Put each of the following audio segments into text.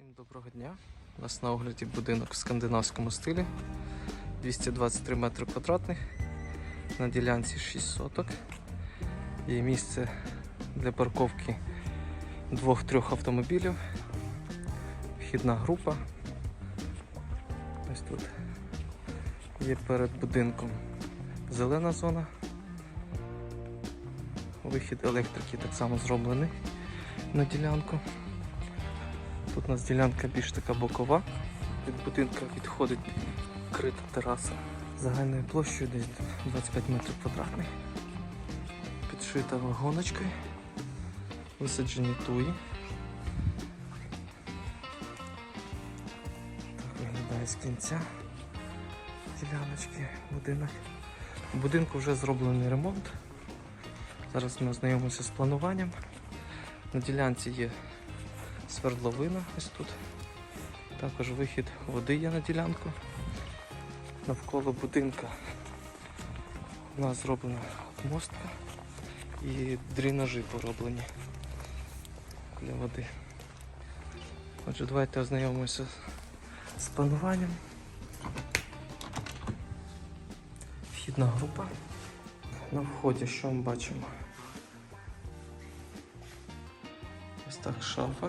Всім доброго дня. У нас на огляді будинок в скандинавському стилі. 223 метри квадратних. На ділянці 6 соток. Є місце для парковки двох-трьох автомобілів. Вхідна група. Ось тут є перед будинком зелена зона. Вихід електрики так само зроблений на ділянку. Тут у нас ділянка більш така бокова. Від будинка відходить крита тераса загальною площею десь 25 метрів квадратних. Підшита вагоночкою. Висаджені туї. Так виглядає з кінця діляночки будинок. У будинку вже зроблений ремонт. Зараз ми ознайомимося з плануванням. На ділянці є свердловина ось тут. Також вихід води є на ділянку. Навколо будинка у нас зроблена мостка і дренажі пороблені для води. Отже, давайте ознайомимося з плануванням. Вхідна група. На вході що ми бачимо? Ось так шафа.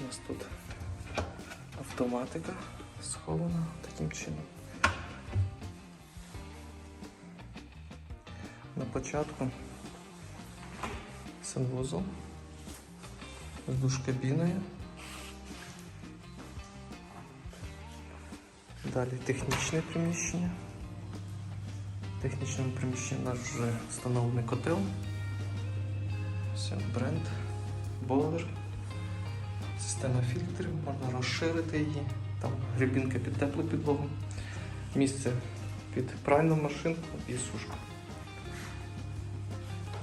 У нас тут автоматика схована таким чином. На початку санвузол з душ-кабіною. Далі технічне приміщення. В технічному приміщенні нас вже встановлений котел. Все, бренд, бойлер, система фільтрів, можна розширити її, там грібінка під теплу підлогу, місце під пральну машинку і сушку.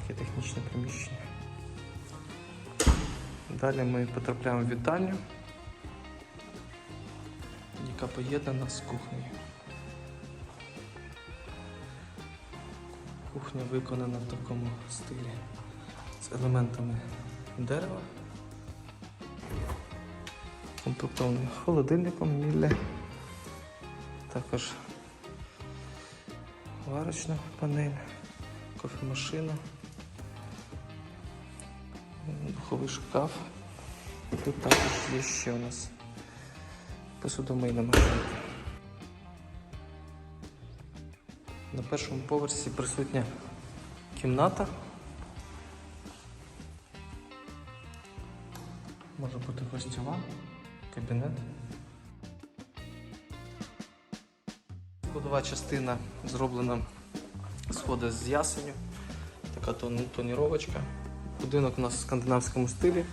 Таке технічне приміщення. Далі ми потрапляємо в вітальню, яка поєднана з кухнею. Кухня виконана в такому стилі з елементами дерева, комплектований холодильником мілля, також варочна панель, кофемашина, духовий шкаф. І тут також є ще у нас посудомийна машинка. На першому поверсі присутня кімната. Може бути гостьова, кабінет. Ходова частина зроблена сходи з ясеню. Така тон- тоніровочка. Будинок у нас в скандинавському стилі,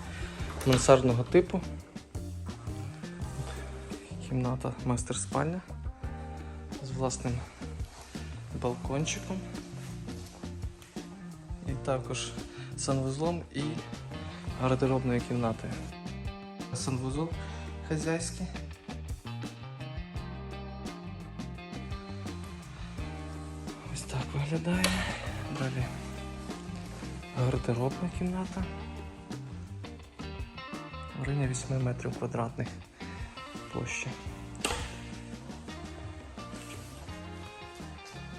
мансардного типу. Кімната майстер спальня з власним балкончиком. І також санвузлом і гардеробною кімнатою. Санвузол хазяйський. Ось так виглядає. Далі гардеробна кімната. Районі 8 метрів квадратних площі.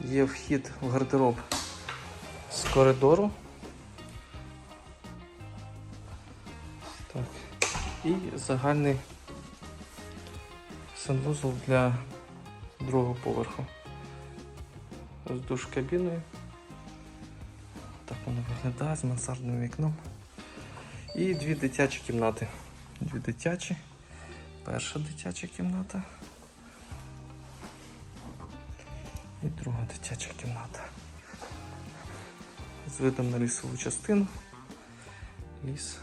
Є вхід в гардероб з коридору. Так. І загальний санвузол для другого поверху. З душ кабіною. Так воно виглядає з мансардним вікном. І дві дитячі кімнати. Дві дитячі. Перша дитяча кімната. І друга дитяча кімната. З видом на лісову частину. Ліс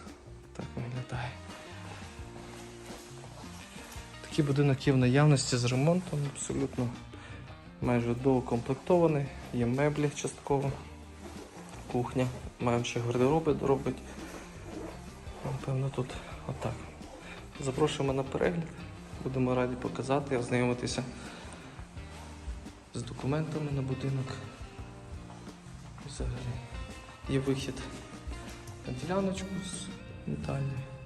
так виглядає. Такий будинок є в наявності з ремонтом, абсолютно майже доукомплектований, є меблі частково, кухня, маємо ще гардероби доробити. Напевно, тут отак. Запрошуємо на перегляд, будемо раді показати, ознайомитися з документами на будинок. Взагалі. Є вихід на діляночку з вітальні.